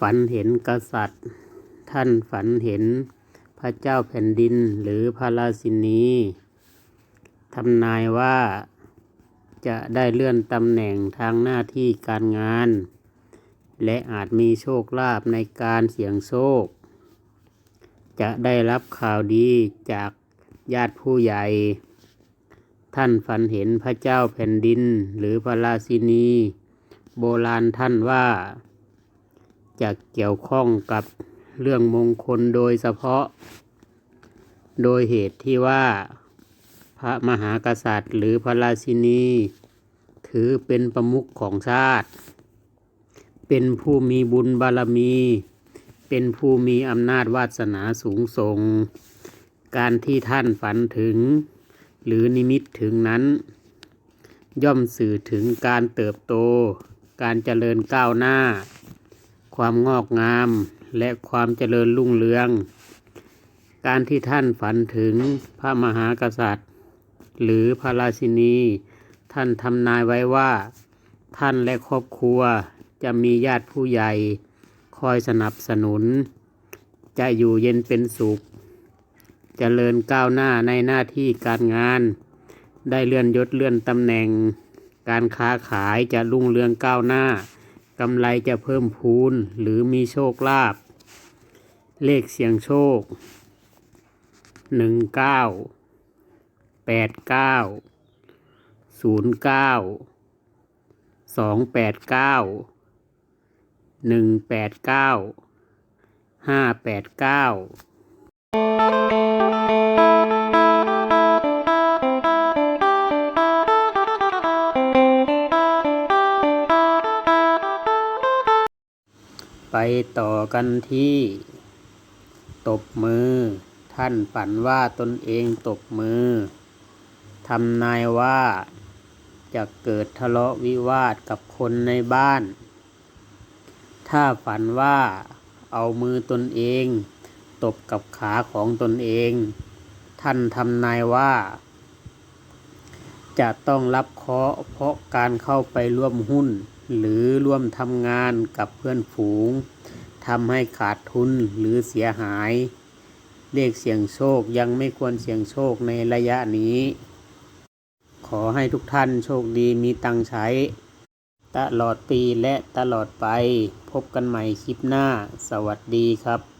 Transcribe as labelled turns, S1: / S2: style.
S1: ฝันเห็นกษัตริย์ ท่านฝันเห็นพระเจ้าแผ่นดินหรือพระราชินีทำนายว่าจะได้เลื่อนตำแหน่งทางหน้าที่การงาน และอาจมีโชคลาภในการเสี่ยงโชค จะได้รับข่าวดีจากญาติผู้ใหญ่ ท่านฝันเห็นพระเจ้าแผ่นดินหรือพระราชินี โบราณท่านว่า จะเกี่ยวข้องกับเรื่องมงคลโดยเฉพาะ โดยเหตุที่ว่าพระมหากษัตริย์ หรือพระราชินี ถือเป็นประมุขของชาติ เป็นผู้มีบุญบารมี เป็นผู้มีอำนาจวาสนาสูงส่ง การที่ท่านฝันถึง หรือนิมิตถึงนั้น ย่อมสื่อถึงการเติบโต การเจริญก้าวหน้า ความงอกงาม และความเจริญรุ่งเรือง การที่ท่านฝันถึงพระมหากษัตริย์ หรือพระราชินี ท่านทำนายไว้ว่า ท่านและครอบครัวจะมีญาติผู้ใหญ่ คอยสนับสนุน จะอยู่เย็นเป็นสุขเจริญก้าวหน้าในหน้าที่การงาน ได้เลื่อนยศเลื่อนตำแหน่ง การค้าขายจะรุ่งเรืองก้าวหน้า กำไรจะเพิ่มพูนหรือมีโชคลาภเลขเสียงโชค 1 9 8 9 0 9 2 8 9 1 8 9 5 8 9 ไปต่อกันที่ ตบมือ ท่านฝันว่าตนเองตบมือทำนายว่า จะเกิดทะเลาะวิวาทกับคนในบ้าน ถ้าฝันว่าเอามือตนเอง ตบกับขาของตนเอง ท่านทำนายว่า จะต้องรับเคาะเพราะการเข้าไปร่วมหุ้น หรือร่วมทำงานกับเพื่อนฝูงทำให้ขาดทุนหรือเสียหาย เลขเสี่ยงโชคยังไม่ควรเสี่ยงโชคในระยะนี้ ขอให้ทุกท่านโชคดีมีตังใช้ ตลอดปีและตลอดไป พบกันใหม่คลิปหน้า สวัสดีครับ